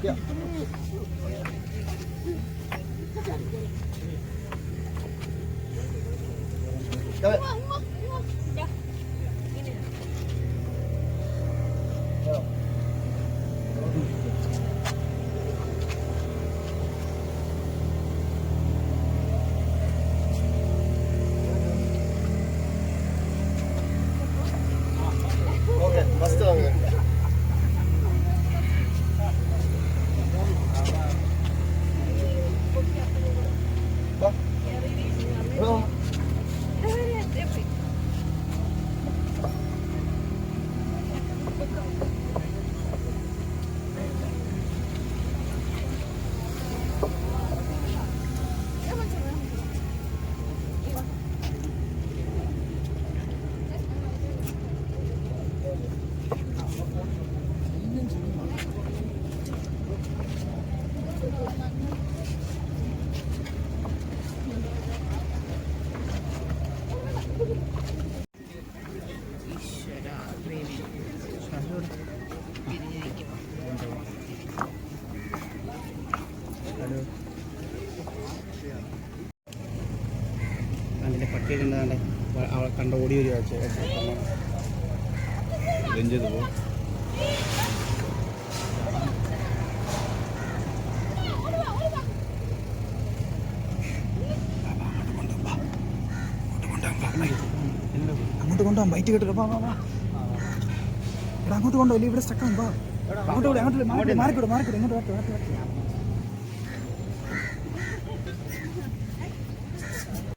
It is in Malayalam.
Yeah. Got it. അവളെ കണ്ട ഓടി ഒരു അങ്ങോട്ട് കൊണ്ടുപോകാം ബൈറ്റ് എടാ അങ്ങോട്ട് കൊണ്ടുപോയില്ല ഇവിടെ സ്റ്റക്കാണ് അങ്ങോട്ട് അങ്ങോട്ട് മാറിക്കൂടെ മാറിക്കൂടെ ഇങ്ങോട്ട് വരട്ടെ വരട്ടെ വരട്ടെ